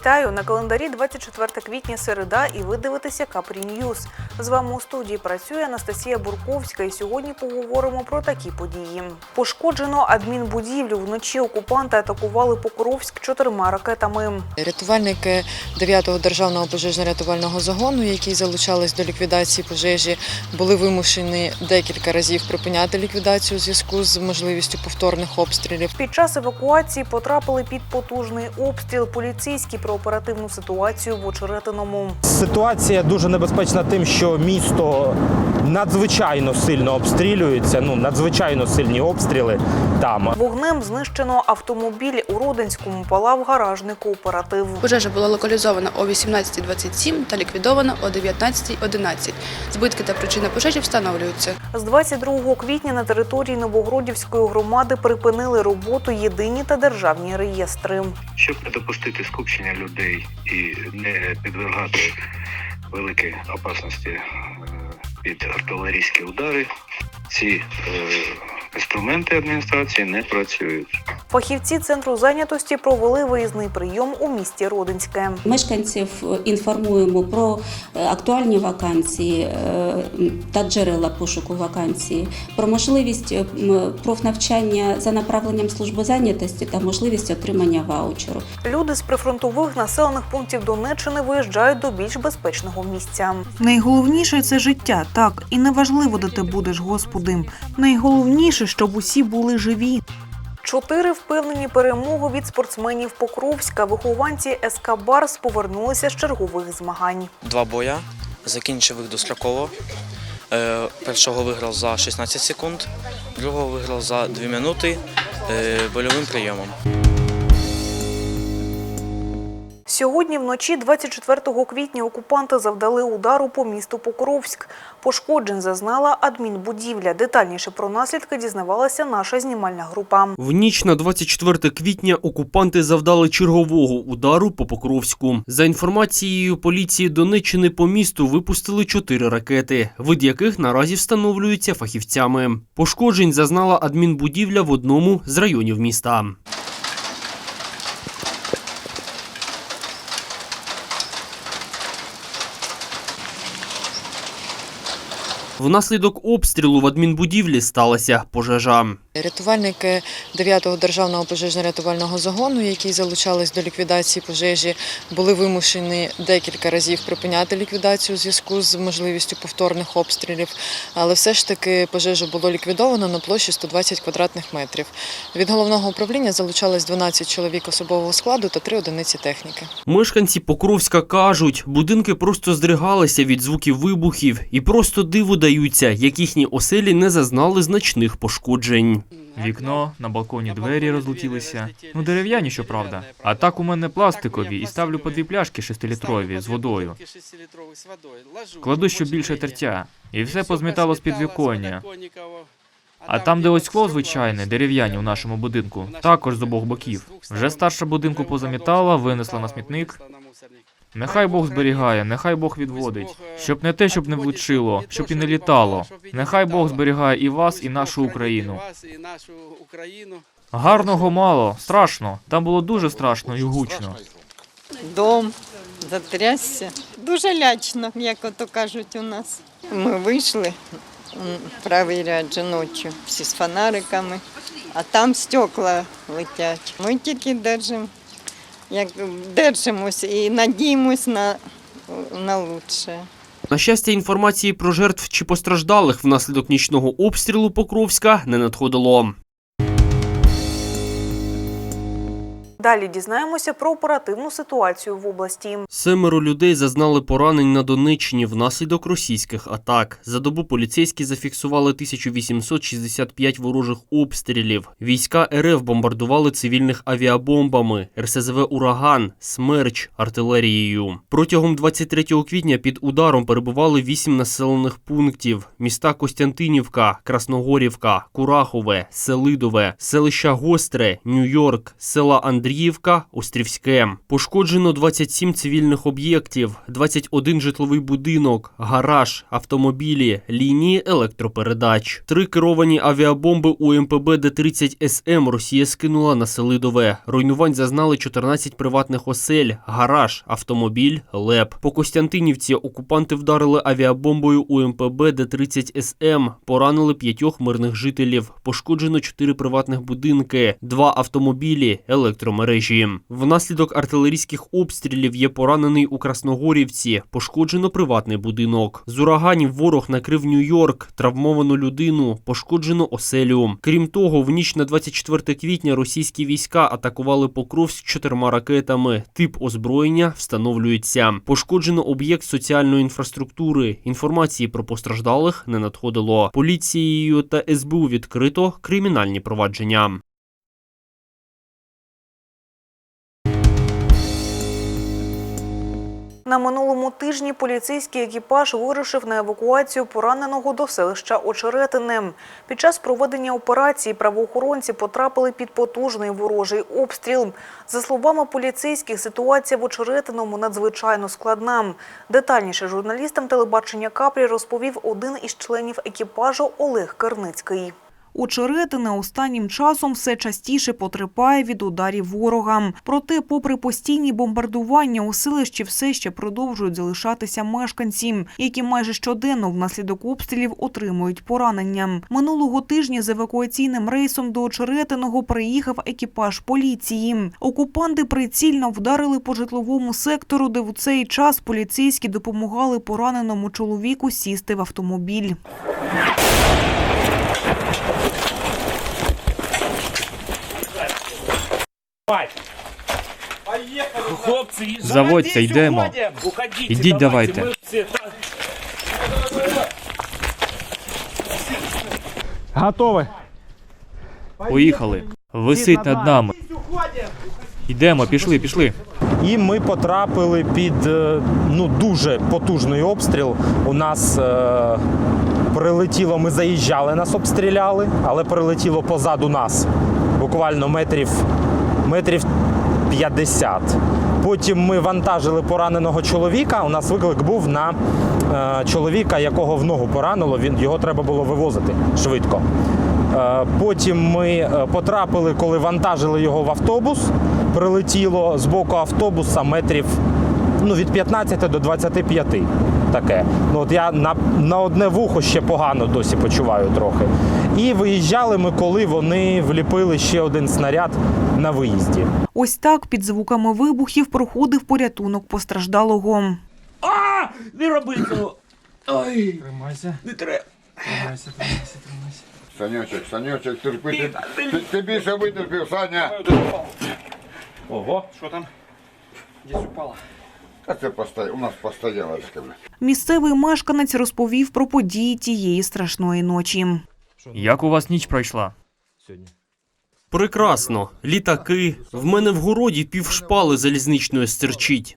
Вітаю на календарі 24 квітня середа і ви дивитеся Капрі Ньюз. З вами у студії працює Анастасія Бурковська. І сьогодні поговоримо про такі події. Пошкоджено адмінбудівлю. Вночі окупанти атакували Покровськ чотирма ракетами. Рятувальники 9-го державного пожежно-рятувального загону, які залучались до ліквідації пожежі, були вимушені декілька разів припиняти ліквідацію у зв'язку з можливістю повторних обстрілів. Під час евакуації потрапили під потужний обстріл. Поліцейські про оперативну ситуацію в Очеретиному. Ситуація дуже небезпечна тим, що місто надзвичайно сильно обстрілюється. Ну надзвичайно сильні обстріли там. Вогнем знищено автомобіль у Родинському палав гаражний кооператив. Пожежа була локалізована о 18.27 та ліквідована о 19.11. Збитки та причина пожежі встановлюються. З 22 квітня на території Новогродівської громади припинили роботу єдині та державні реєстри. щоб не допустити скупчення людей і не підвергати великій опасності е, під артилерійські удари, ці е, інструменти адміністрації не працюють. Фахівці центру зайнятості провели виїзний прийом у місті Родинське. Мешканців інформуємо про е, актуальні вакансії е, та джерела пошуку вакансії, про можливість е, профнавчання за направленням служби зайнятості та можливість отримання ваучеру. Люди з прифронтових населених пунктів Донеччини виїжджають до більш безпечного місця. Найголовніше це життя, так і неважливо, де ти будеш господим. Найголовніше, щоб усі були живі. Чотири впевнені перемоги від спортсменів Покровська. Вихованці СК Барс повернулися з чергових змагань. два боя, закінчив їх достроково. Е, Першого виграв за 16 секунд, другого виграв за 2 минути е, больовим прийомом. Сьогодні вночі, 24 квітня, окупанти завдали удару по місту Покровськ. Пошкоджень зазнала адмінбудівля. Детальніше про наслідки дізнавалася наша знімальна група. В ніч на 24 квітня окупанти завдали чергового удару по Покровську. За інформацією поліції Донеччини по місту випустили чотири ракети, вид яких наразі встановлюються фахівцями. Пошкоджень зазнала адмінбудівля в одному з районів міста. Внаслідок обстрілу в адмінбудівлі сталася пожежа. Рятувальники 9-го державного пожежно-рятувального загону, які залучались до ліквідації пожежі, були вимушені декілька разів припиняти ліквідацію у зв'язку з можливістю повторних обстрілів. Але все ж таки пожежу було ліквідовано на площі 120 квадратних метрів. Від головного управління залучались 12 чоловік особового складу та 3 одиниці техніки. Мешканці Покровська кажуть, будинки просто здригалися від звуків вибухів і просто диву даються, як їхні оселі не зазнали значних пошкоджень. Вікно, на балконі двері розлетілися. Ну, дерев'яні, щоправда. А так у мене пластикові і ставлю по дві пляшки шестилітрові з водою. Кладу, щоб більше тертя. І все позмітало з підвіконня. А там, де ось скло звичайне, дерев'яні у нашому будинку, також з обох боків. Вже старша будинку позамітала, винесла на смітник. Нехай Бог зберігає, нехай Бог відводить, щоб не те, щоб не влучило, щоб і не літало. Нехай Бог зберігає і вас, і нашу Україну. Гарного мало, страшно. Там було дуже страшно і гучно. Дом затрясся. Дуже лячно, як ото кажуть у нас. Ми вийшли правий ряд же ночі, всі з фонариками, а там стекла летять. Ми тільки держимо, як держимось і надіємось на, на лучше. На щастя, інформації про жертв чи постраждалих внаслідок нічного обстрілу Покровська не надходило. Далі дізнаємося про оперативну ситуацію в області. Семеро людей зазнали поранень на Донеччині внаслідок російських атак. За добу поліцейські зафіксували 1865 ворожих обстрілів. Війська РФ бомбардували цивільних авіабомбами, РСЗВ Ураган, Смерч, артилерією. Протягом 23 квітня під ударом перебували 8 населених пунктів: міста Костянтинівка, Красногорівка, Курахове, Селидове, селища Гостре, Нью-Йорк, села Андрій. Андріївка, Острівське. Пошкоджено 27 цивільних об'єктів, 21 житловий будинок, гараж, автомобілі, лінії електропередач. Три керовані авіабомби у МПБ Д-30 СМ Росія скинула на Селидове. Руйнувань зазнали 14 приватних осель, гараж, автомобіль, ЛЕП. По Костянтинівці окупанти вдарили авіабомбою у МПБ Д-30 СМ, поранили п'ятьох мирних жителів. Пошкоджено чотири приватних будинки, два автомобілі, електромережі. Внаслідок артилерійських обстрілів є поранений у Красногорівці. Пошкоджено приватний будинок. З ураганів ворог накрив Нью-Йорк, травмовано людину, пошкоджено оселю. Крім того, в ніч на 24 квітня російські війська атакували Покровськ чотирма ракетами. Тип озброєння встановлюється. Пошкоджено об'єкт соціальної інфраструктури. Інформації про постраждалих не надходило. Поліцією та СБУ відкрито кримінальні провадження. На минулому тижні поліцейський екіпаж вирушив на евакуацію пораненого до селища Очеретине. Під час проведення операції правоохоронці потрапили під потужний ворожий обстріл. За словами поліцейських, ситуація в Очеретиному надзвичайно складна. Детальніше журналістам телебачення Капрі розповів один із членів екіпажу Олег Керницький. Очеретине останнім часом все частіше потерпає від ударів ворога. Проте, попри постійні бомбардування, у селищі все ще продовжують залишатися мешканці, які майже щоденно внаслідок обстрілів отримують поранення. Минулого тижня з евакуаційним рейсом до Очеретиного приїхав екіпаж поліції. Окупанти прицільно вдарили по житловому сектору, де в цей час поліцейські допомагали пораненому чоловіку сісти в автомобіль. Хлопці, Заводься, йдемо. Ідіть давайте. Готові. Поїхали. Висить над нами. Йдемо, пішли, пішли. І ми потрапили під е, ну дуже потужний обстріл. У нас е, прилетіло, ми заїжджали, нас обстріляли, але прилетіло позаду нас. Буквально метрів метрів 50. Потім ми вантажили пораненого чоловіка. У нас виклик був на е, чоловіка, якого в ногу поранило. Він його треба було вивозити швидко. Е, Потім ми е, потрапили, коли вантажили його в автобус. Прилетіло з боку автобуса метрів ну, від 15 до 25. Таке. Ну, от я на, на одне вухо ще погано досі почуваю трохи. І виїжджали ми, коли вони вліпили ще один снаряд на виїзді. Ось так під звуками вибухів проходив порятунок постраждалого. А! Не роби цього! Ой! Тримайся. Не треба. Тримайся, тримайся, тримайся. Санючок, Санючок, терпи. Ти- Ти, ти- ти, ти більше витерпів, Саня. Ого. Що там? Десь упала. А це у нас постояло Місцевий мешканець розповів про події тієї страшної ночі. Як у вас ніч пройшла? Прекрасно. Літаки. В мене в городі півшпали залізничної стерчить.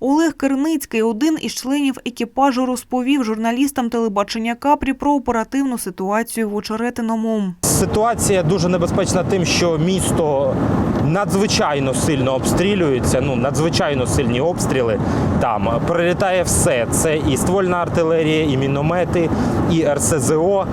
Олег Керницький, один із членів екіпажу, розповів журналістам телебачення Капрі про оперативну ситуацію в Очеретиному. Ситуація дуже небезпечна тим, що місто надзвичайно сильно обстрілюється. Ну надзвичайно сильні обстріли. Там прилітає все. Це і ствольна артилерія, і міномети, і РСЗО.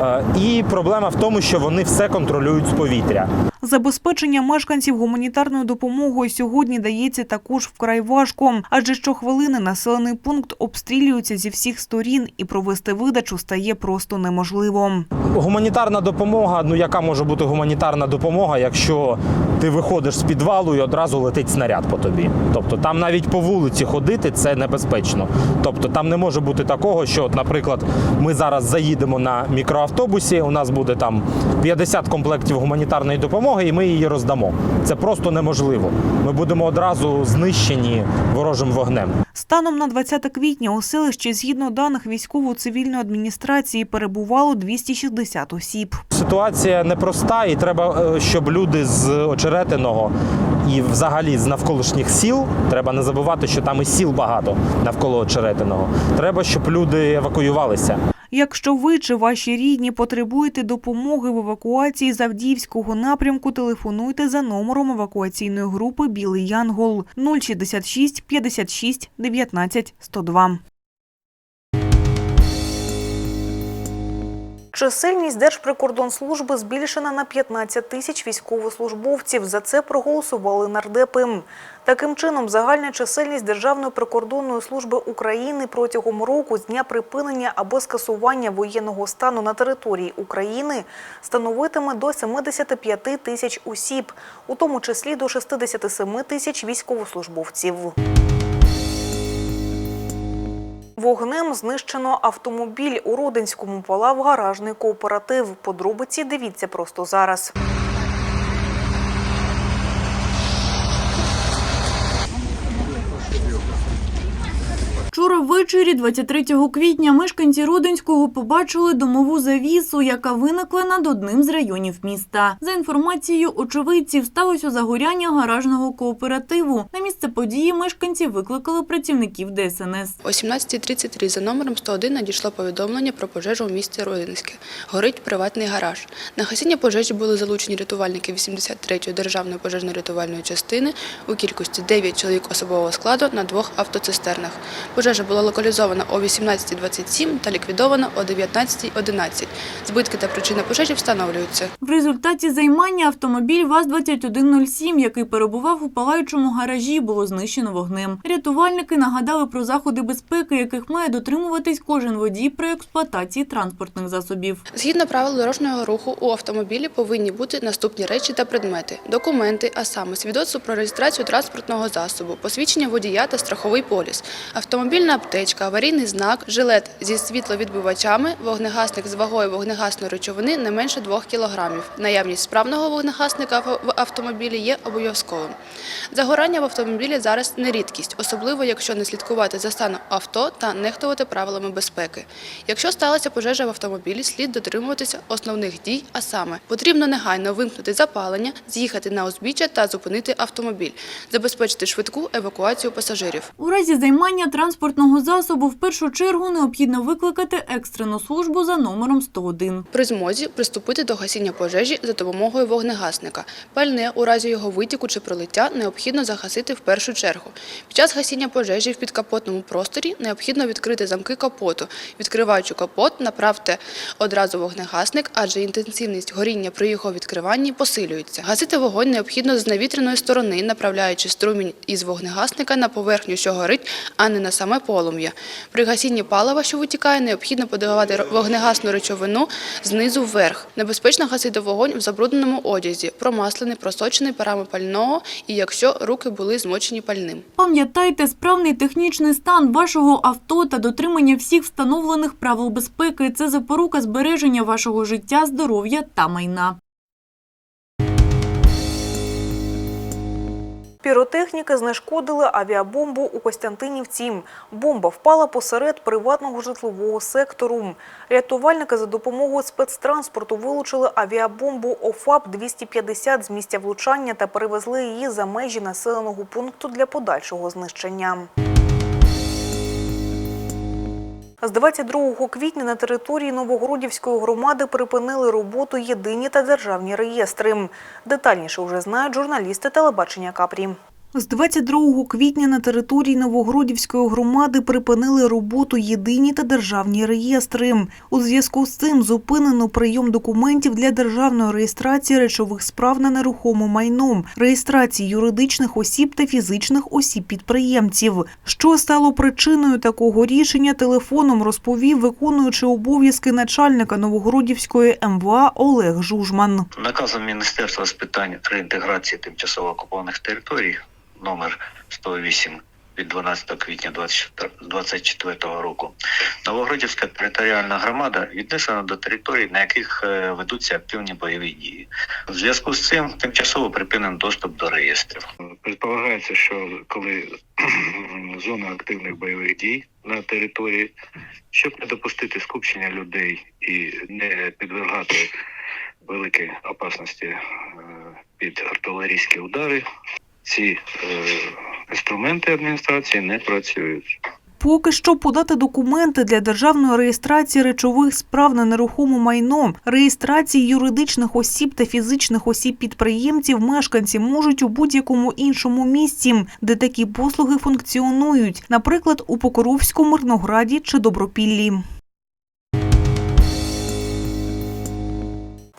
Е, І проблема в тому, що вони все контролюють з повітря. Забезпечення мешканців гуманітарною допомогою сьогодні дається також вкрай важко, адже щохвилини населений пункт обстрілюється зі всіх сторін, і провести видачу стає просто неможливо. Гуманітарна допомога. Ну яка може бути гуманітарна допомога, якщо ти виходиш з підвалу і одразу летить снаряд по тобі? Тобто там навіть по вулиці ходити це небезпечно. Тобто там не може бути такого, що, наприклад, ми зараз заїдемо на мікроавтобусі. У нас буде там 50 комплектів гуманітарної допомоги, і ми її роздамо. Це просто неможливо. Ми будемо одразу знищені ворожим вогнем. Станом на 20 квітня у селищі, згідно даних військово-цивільної адміністрації, перебувало 260 осіб. Ситуація непроста, і треба, е, щоб люди з очеретиного і взагалі з навколишніх сіл. Треба не забувати, що там і сіл багато навколо очеретиного. Треба, щоб люди евакуювалися. Якщо ви чи ваші рідні потребуєте допомоги в евакуації з Авдіївського напрямку, телефонуйте за номером евакуаційної групи Білий Янгол 066 56 19 102. Чисельність Держприкордонслужби збільшена на 15 тисяч військовослужбовців. За це проголосували нардепи. Таким чином, загальна чисельність Державної прикордонної служби України протягом року з дня припинення або скасування воєнного стану на території України становитиме до 75 тисяч осіб, у тому числі до 67 тисяч військовослужбовців. Вогнем знищено автомобіль у Родинському палав гаражний кооператив. Подробиці дивіться просто зараз. Ввечері, 23 квітня, мешканці Родинського побачили домову завісу, яка виникла над одним з районів міста. За інформацією очевидців, сталося загоряння гаражного кооперативу. На місце події мешканці викликали працівників ДСНС. О 17.33 за номером 101 надійшло повідомлення про пожежу у місті Родинське. Горить приватний гараж. На гасіння пожежі були залучені рятувальники 83-ї державної пожежно-рятувальної частини у кількості 9 чоловік особового складу на двох автоцистернах. Пожежа була локалізована о 18.27 та ліквідована о 19.11. Збитки та причини пожежі встановлюються. В результаті займання автомобіль ВАЗ-2107, який перебував у палаючому гаражі, було знищено вогнем. Рятувальники нагадали про заходи безпеки, яких має дотримуватись кожен водій при експлуатації транспортних засобів. Згідно правил дорожнього руху, у автомобілі повинні бути наступні речі та предмети: документи, а саме свідоцтво про реєстрацію транспортного засобу, посвідчення водія та страховий поліс, автомобільна аптечка, аварійний знак, жилет зі світловідбивачами, вогнегасник з вагою вогнегасної речовини не менше 2 кг. Наявність справного вогнегасника в в автомобілі є обов'язковим. Загорання в автомобілі зараз не рідкість, особливо якщо не слідкувати за станом авто та нехтувати правилами безпеки. Якщо сталася пожежа в автомобілі, слід дотримуватися основних дій, а саме потрібно негайно вимкнути запалення, з'їхати на узбіччя та зупинити автомобіль, забезпечити швидку евакуацію пасажирів. У разі займання транспортного засобу в першу чергу необхідно викликати екстрену службу за номером 101. При змозі приступити до гасіння пожежі за допомогою вогнегасника. Пальне у разі його витіку чи пролиття необхідно загасити в першу чергу. Під час гасіння пожежі в підкапотному просторі необхідно відкрити замки капоту. Відкриваючи капот, направте одразу вогнегасник, адже інтенсивність горіння при його відкриванні посилюється. Гасити вогонь необхідно з навітряної сторони, направляючи струмінь із вогнегасника на поверхню, що горить, а не на саме полум'я. При гасінні палива, що витікає, необхідно подавати вогнегасну речовину знизу вверх. Небезпечно гасити вогонь в забрудненому одязі, промаслений, просочений парами пального і якщо руки були змочені пальним. Пам'ятайте справний технічний стан вашого авто та дотримання всіх встановлених правил безпеки. Це запорука збереження вашого життя, здоров'я та майна. Піротехніки знешкодили авіабомбу у Костянтинівці. Бомба впала посеред приватного житлового сектору. Рятувальники за допомогою спецтранспорту вилучили авіабомбу ОФАП-250 з місця влучання та перевезли її за межі населеного пункту для подальшого знищення. З 22 квітня на території Новогродівської громади припинили роботу єдині та державні реєстри. Детальніше вже знають журналісти телебачення Капрі. З 22 квітня на території Новогродівської громади припинили роботу єдині та державні реєстри. У зв'язку з цим зупинено прийом документів для державної реєстрації речових справ на нерухоме майно, реєстрації юридичних осіб та фізичних осіб-підприємців. Що стало причиною такого рішення, телефоном розповів виконуючий обов'язки начальника Новогродівської МВА Олег Жужман. Наказом Міністерства з питань реінтеграції тимчасово окупованих територій номер 108 від 12 квітня 2024 року Новогродівська територіальна громада віднесена до територій, на яких е, ведуться активні бойові дії. У зв'язку з цим тимчасово припинений доступ до реєстрів. Предполагається, що коли зона активних бойових дій на території, щоб не допустити скупчення людей і не підвергати великій опасності е, під артилерійські удари. Ці е, інструменти адміністрації не працюють. Поки що подати документи для державної реєстрації речових справ на нерухоме майно, реєстрації юридичних осіб та фізичних осіб-підприємців мешканці можуть у будь-якому іншому місці, де такі послуги функціонують, наприклад, у Покоровську, Мирнограді чи Добропіллі.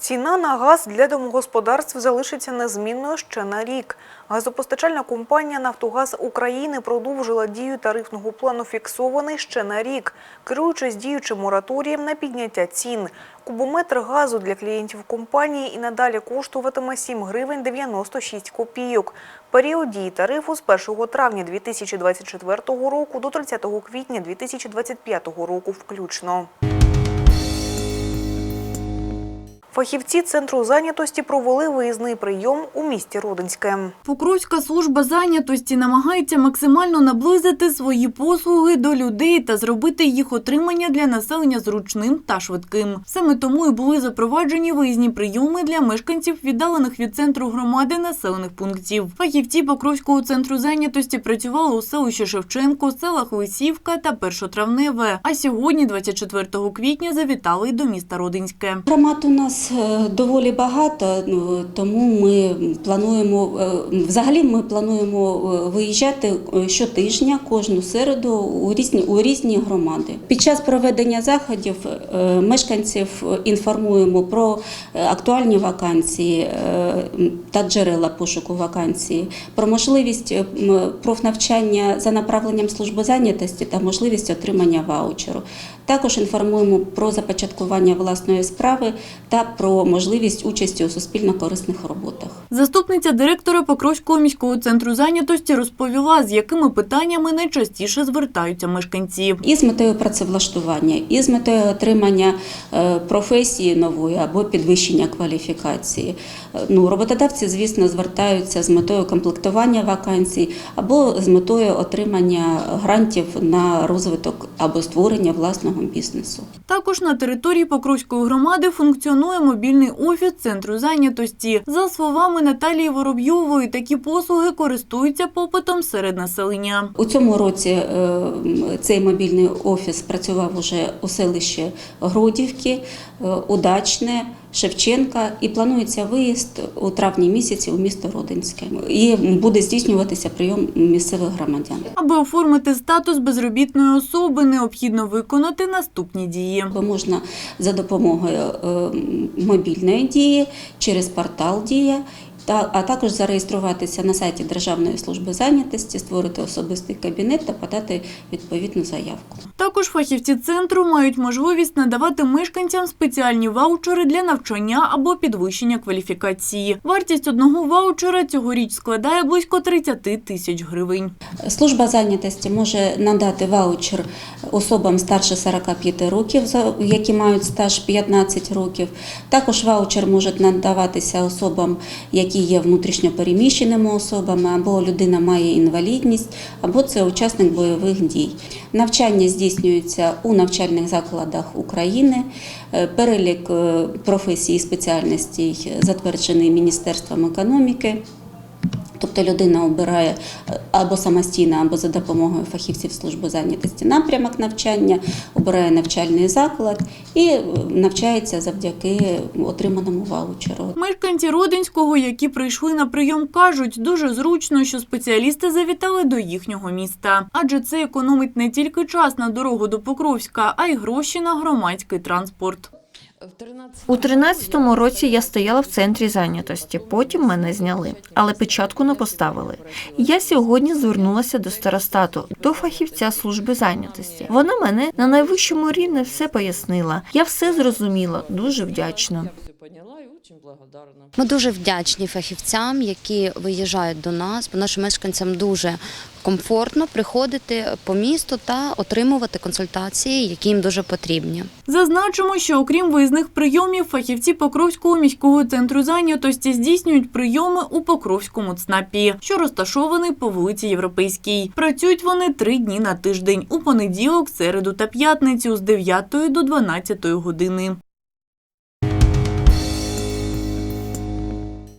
Ціна на газ для домогосподарств залишиться незмінною ще на рік. Газопостачальна компанія «Нафтогаз України» продовжила дію тарифного плану фіксований ще на рік, керуючись діючим мораторієм на підняття цін. Кубометр газу для клієнтів компанії і надалі коштуватиме 7 гривень 96 копійок. Період дії тарифу з 1 травня 2024 року до 30 квітня 2025 року включно. Фахівці центру зайнятості провели виїзний прийом у місті Родинське. Покровська служба зайнятості намагається максимально наблизити свої послуги до людей та зробити їх отримання для населення зручним та швидким. Саме тому і були запроваджені виїзні прийоми для мешканців віддалених від центру громади населених пунктів. Фахівці Покровського центру зайнятості працювали у селищі Шевченко, селах Лисівка та Першотравневе. А сьогодні, 24 квітня, завітали й до міста Родинське. Громад у нас е, доволі багато, ну, тому ми плануємо е, взагалі ми плануємо е, виїжджати щотижня кожну середу у різні у різні громади. Під час проведення заходів мешканців інформуємо про актуальні вакансії та джерела пошуку вакансії, про можливість профнавчання за направленням служби зайнятості та можливість отримання ваучеру. Також інформуємо про започаткування власної справи та про можливість участі у суспільно-корисних роботах. Заступниця директора Покровського міського центру зайнятості розповіла, з якими питаннями найчастіше звертаються мешканці. І з метою працевлаштування, і з метою отримання е, професії нової або підвищення кваліфікації. Е, Ну, роботодавці, звісно, звертаються з метою комплектування вакансій або з метою отримання грантів на розвиток або створення власного бізнесу. Також на території Покровської громади функціонує мобільний офіс центру зайнятості. За словами Наталії Воробйової, такі послуги користуються попитом серед населення. У цьому році е, цей мобільний офіс працював уже у селищі Гродівки, е, Удачне, Шевченка і планується виїзд у травні місяці у місто Родинське. І буде здійснюватися прийом місцевих громадян. Аби оформити статус безробітної особи, необхідно виконати наступні дії. Можна за допомогою е, мобільної дії через портал Дія. А також зареєструватися на сайті Державної служби зайнятості, створити особистий кабінет та подати відповідну заявку. Також фахівці центру мають можливість надавати мешканцям спеціальні ваучери для навчання або підвищення кваліфікації. Вартість одного ваучера цьогоріч складає близько 30 тисяч гривень. Служба зайнятості може надати ваучер особам старше 45 років, які мають стаж 15 років. Також ваучер може надаватися особам, які є внутрішньопереміщеними особами, або людина має інвалідність, або це учасник бойових дій. Навчання здійснюється у навчальних закладах України. Е, Перелік е, професій і спеціальностей затверджений Міністерством економіки. Тобто людина обирає е, або самостійно, або за допомогою фахівців служби зайнятості напрямок навчання, обирає навчальний заклад і е, навчається завдяки отриманому ваучеру. Мешканці Родинського, які прийшли на прийом, кажуть, дуже зручно, що спеціалісти завітали до їхнього міста. Адже це економить не тільки час на дорогу до Покровська, а й гроші на громадський транспорт. У 13-му році я стояла в центрі зайнятості. Потім мене зняли, але печатку не поставили. Я сьогодні звернулася до старостату, до фахівця служби зайнятості. Вона мене на найвищому рівні все пояснила. Я все зрозуміла. Дуже вдячна. Ми дуже вдячні фахівцям, які виїжджають до нас, бо нашим мешканцям дуже комфортно приходити по місту та отримувати консультації, які їм дуже потрібні. Зазначимо, що окрім виїзних прийомів, фахівці Покровського міського центру зайнятості здійснюють прийоми у Покровському ЦНАПі, що розташований по вулиці Європейській. Працюють вони три дні на тиждень у понеділок, середу та п'ятницю з 9 до 12 години.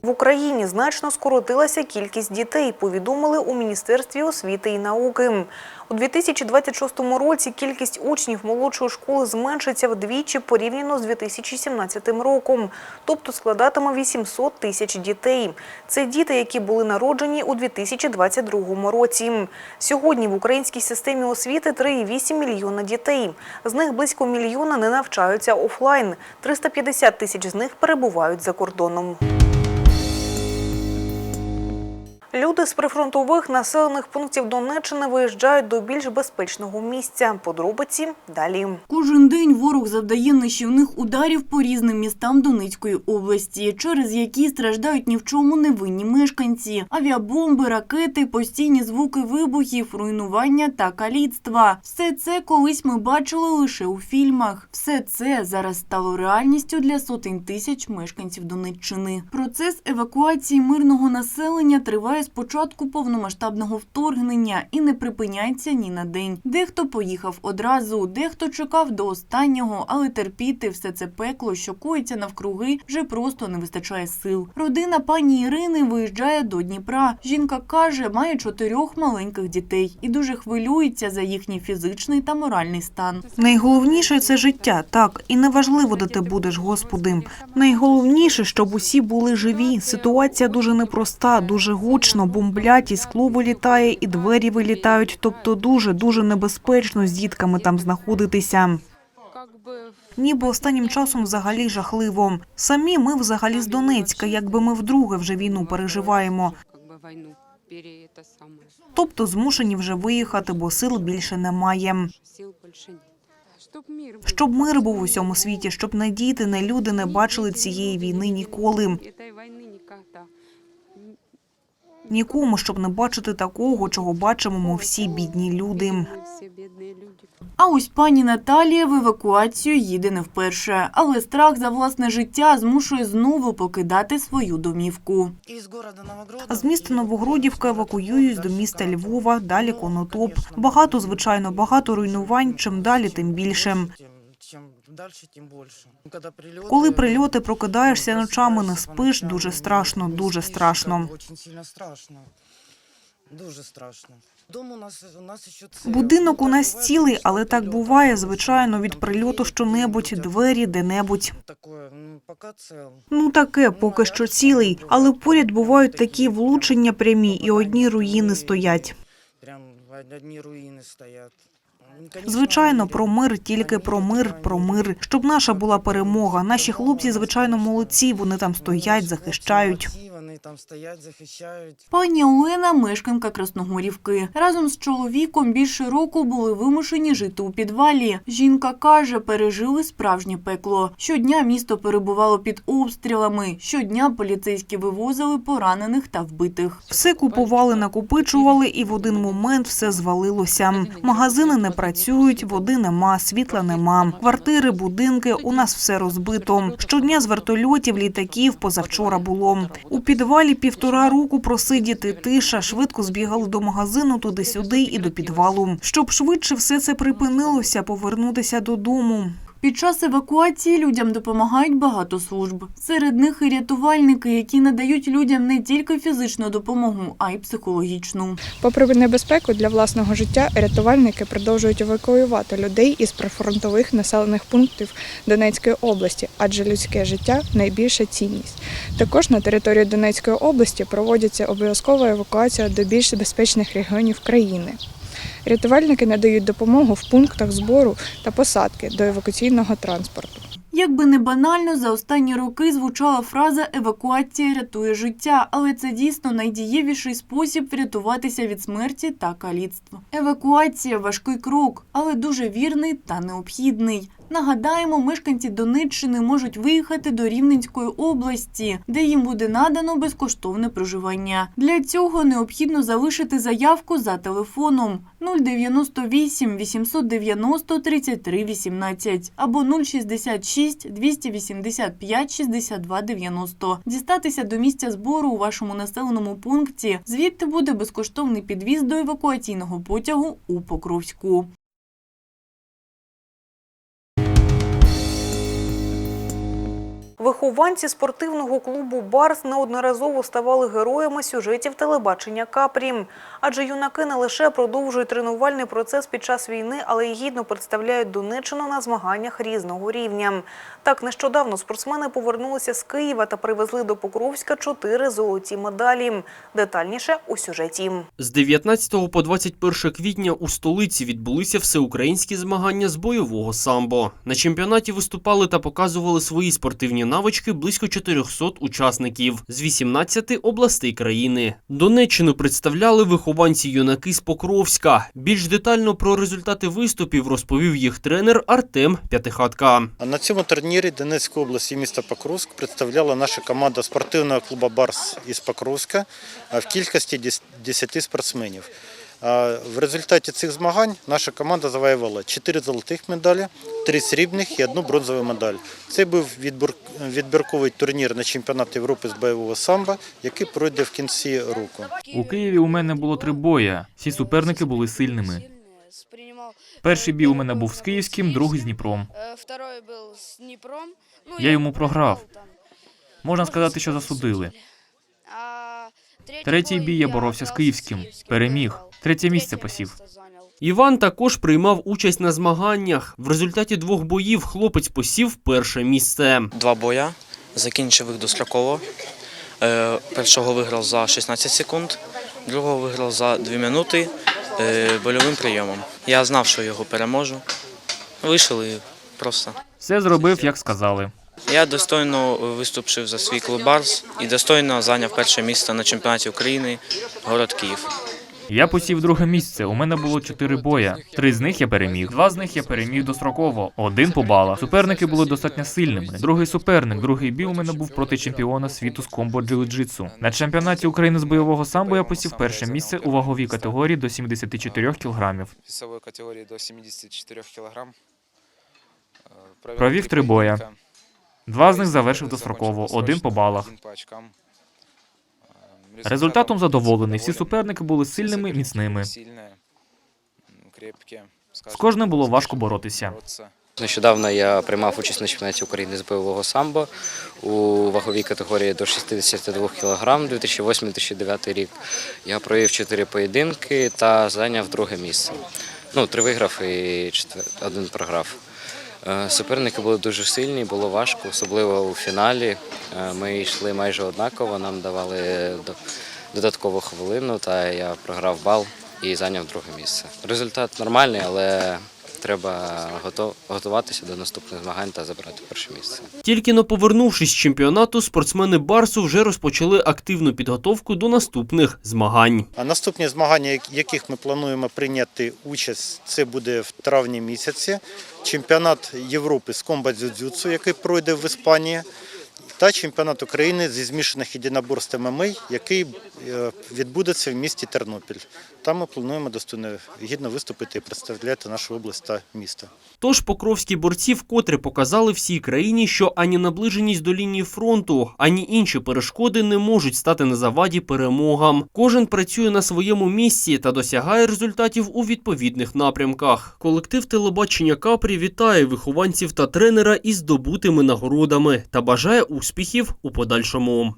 В Україні значно скоротилася кількість дітей, повідомили у Міністерстві освіти і науки. У 2026 році кількість учнів молодшої школи зменшиться вдвічі порівняно з 2017 роком, тобто складатиме 800 тисяч дітей. Це діти, які були народжені у 2022 році. Сьогодні в українській системі освіти 3,8 мільйона дітей. З них близько мільйона не навчаються офлайн. 350 тисяч з них перебувають за кордоном. Люди з прифронтових населених пунктів Донеччини виїжджають до більш безпечного місця. Подробиці далі. Кожен день ворог завдає нищівних ударів по різним містам Донецької області, через які страждають ні в чому невинні мешканці. Авіабомби, ракети, постійні звуки вибухів, руйнування та каліцтва. Все це колись ми бачили лише у фільмах. Все це зараз стало реальністю для сотень тисяч мешканців Донеччини. Процес евакуації мирного населення триває з початку повномасштабного вторгнення і не припиняється ні на день. Дехто поїхав одразу, дехто чекав до останнього, але терпіти все це пекло, що коїться навкруги, вже просто не вистачає сил. Родина пані Ірини виїжджає до Дніпра. Жінка каже, має чотирьох маленьких дітей і дуже хвилюється за їхній фізичний та моральний стан. Найголовніше це життя, так, і неважливо, де ти будеш, Господи. Найголовніше, щоб усі були живі. Ситуація дуже непроста, дуже гучно, бомблять, і скло вилітає, і двері вилітають. Тобто дуже дуже небезпечно з дітками там знаходитися. Ніби останнім часом взагалі жахливо. Самі ми взагалі з Донецька, якби ми вдруге вже війну переживаємо. Тобто змушені вже виїхати, бо сил більше немає. Щоб мир був у всьому світі, щоб не діти, не люди не бачили цієї війни ніколи. Нікому, щоб не бачити такого, чого бачимо ми всі бідні люди. А ось пані Наталія в евакуацію їде не вперше, але страх за власне життя змушує знову покидати свою домівку. З міста Новогродівка евакуюють до міста Львова, далі Конотоп. Багато, звичайно, багато руйнувань. Чим далі, тим більше. Коли прильоти прокидаєшся ночами, не спиш, дуже страшно, дуже страшно. Дуже страшно. Дом у нас у нас ще це Будинок у нас цілий, але так буває, звичайно, від прильоту що-небудь, двері, де-небудь. ну. Ну таке, поки що цілий, але поряд бувають такі влучення прямі, і одні руїни стоять. Прям одні руїни стоять. Звичайно, про мир, тільки про мир, про мир, щоб наша була перемога. Наші хлопці, звичайно, молодці. Вони там стоять, захищають. Вони там стоять, захищають. Пані Олена – мешканка Красногорівки. Разом з чоловіком більше року були вимушені жити у підвалі. Жінка каже, пережили справжнє пекло. Щодня місто перебувало під обстрілами. Щодня поліцейські вивозили поранених та вбитих. Все купували, накопичували, і в один момент все звалилося. Магазини не працюють, води нема, світла нема. Квартири, будинки у нас все розбито. Щодня з вертольотів, літаків позавчора було. У підвалі півтора року просидіти тиша. Швидко збігали до магазину туди-сюди і до підвалу. Щоб швидше все це припинилося, повернутися додому. Під час евакуації людям допомагають багато служб. Серед них і рятувальники, які надають людям не тільки фізичну допомогу, а й психологічну. Попри небезпеку для власного життя, рятувальники продовжують евакуювати людей із прифронтових населених пунктів Донецької області, адже людське життя найбільша цінність. Також на території Донецької області проводиться обов'язкова евакуація до більш безпечних регіонів країни. Рятувальники надають допомогу в пунктах збору та посадки до евакуаційного транспорту. Якби не банально, за останні роки звучала фраза «евакуація рятує життя», але це дійсно найдієвіший спосіб врятуватися від смерті та каліцтва. Евакуація – важкий крок, але дуже вірний та необхідний. Нагадаємо, мешканці Донеччини можуть виїхати до Рівненської області, де їм буде надано безкоштовне проживання. Для цього необхідно залишити заявку за телефоном 098 890 33 18 або 066 285 62 90. Дістатися до місця збору у вашому населеному пункті. Звідти буде безкоштовний підвіз до евакуаційного потягу у Покровську. Вихованці спортивного клубу Барс неодноразово ставали героями сюжетів телебачення Капрі. Адже юнаки не лише продовжують тренувальний процес під час війни, але й гідно представляють Донеччину на змаганнях різного рівня. Так, нещодавно спортсмени повернулися з Києва та привезли до Покровська чотири золоті медалі. Детальніше у сюжеті. З 19 по 21 квітня у столиці відбулися всеукраїнські змагання з бойового самбо. На чемпіонаті виступали та показували свої спортивні навички близько 400 учасників з 18 областей країни. Донеччину представляли вихованці юнаки з Покровська. Більш детально про результати виступів розповів їх тренер Артем П'ятихатка. На цьому турнірі Донецької області міста Покровськ представляла наша команда спортивного клубу Барс із Покровська в кількості 10 спортсменів. В результаті цих змагань наша команда завоювала 4 золотих медалі, 3 срібних і одну бронзову медаль. Це був відбір- відбірковий турнір на чемпіонат Європи з бойового самбо, який пройде в кінці року. У Києві у мене було три боя. Всі суперники були сильними. Перший бій у мене був з Київським, другий з Дніпром. Я йому програв. Можна сказати, що засудили. Третій бій я боровся з Київським. Переміг. Третє місце посів. Іван також приймав участь на змаганнях. В результаті двох боїв хлопець посів перше місце. Два боя, закінчив їх достроково. Е, Першого виграв за 16 секунд, другого виграв за 2 минути е, больовим прийомом. Я знав, що його переможу. Вийшов і просто. Все зробив, як сказали. Я достойно виступив за свій клуб Барс і достойно зайняв перше місце на чемпіонаті України город Київ. Я посів друге місце. У мене було чотири боя. Три з них я переміг. Два з них я переміг достроково. Один по балах. Суперники були достатньо сильними. Другий суперник, другий бій у мене був проти чемпіона світу з комбо джиу-джитсу. На чемпіонаті України з бойового самбо я посів перше місце у ваговій категорії до 74 кілограмів. весовой категории до 74 килограмм. Э, Провів три боя. Два з них завершив достроково, один по балах. Результатом задоволений. Всі суперники були сильними, міцними. З кожним було важко боротися. Нещодавно я приймав участь на чемпіонаті України з бойового самбо у ваговій категорії до 62 кг 2008-2009 рік. Я провів чотири поєдинки та зайняв друге місце. Ну, три виграв і четвер... один програв. Е, Суперники були дуже сильні, було важко, особливо у фіналі. Е, Ми йшли майже однаково, нам давали до- додаткову хвилину, та я програв бал і зайняв друге місце. Результат нормальний, але треба готуватися до наступних змагань та забрати перше місце. Тільки но повернувшись з чемпіонату, спортсмени Барсу вже розпочали активну підготовку до наступних змагань. А наступні змагання, яких ми плануємо прийняти участь, це буде в травні місяці. Чемпіонат Європи з комбат дзюдзюцу, який пройде в Іспанії, та чемпіонат України зі змішаних єдиноборств ММА, який е, відбудеться в місті Тернопіль. Там ми плануємо достойно гідно виступити і представляти нашу область та місто. Тож покровські борці вкотре показали всій країні, що ані наближеність до лінії фронту, ані інші перешкоди не можуть стати на заваді перемогам. Кожен працює на своєму місці та досягає результатів у відповідних напрямках. Колектив телебачення Капрі вітає вихованців та тренера із здобутими нагородами та бажає успіхів у подальшому.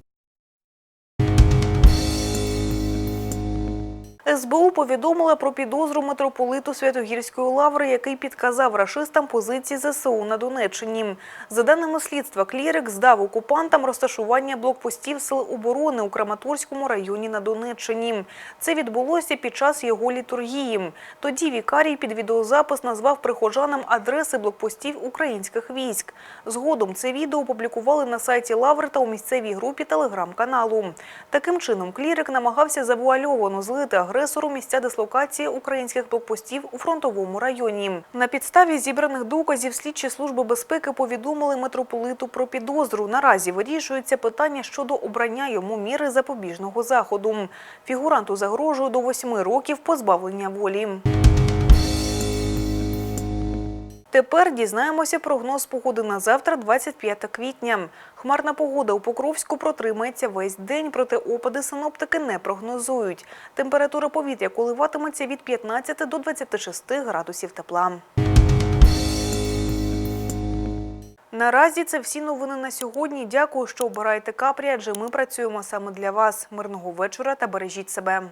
СБУ повідомила про підозру митрополиту Святогірської лаври, який підказав рашистам позиції ЗСУ на Донеччині. За даними слідства, клірик здав окупантам розташування блокпостів сил оборони у Краматорському районі на Донеччині. Це відбулося під час його літургії. Тоді вікарій під відеозапис назвав прихожанам адреси блокпостів українських військ. Згодом це відео опублікували на сайті Лаври та у місцевій групі телеграм-каналу. Таким чином, клірик намагався завуальовано злити агресору місця дислокації українських блокпостів у фронтовому районі. На підставі зібраних доказів слідчі служби безпеки повідомили митрополиту про підозру. Наразі вирішується питання щодо обрання йому міри запобіжного заходу. Фігуранту загрожує до восьми років позбавлення волі. Тепер дізнаємося прогноз погоди на завтра, 25 квітня. Хмарна погода у Покровську протримається весь день, проте опади синоптики не прогнозують. Температура повітря коливатиметься від 15 до 26 градусів тепла. Наразі це всі новини на сьогодні. Дякую, що обираєте капрі, адже ми працюємо саме для вас. Мирного вечора та бережіть себе.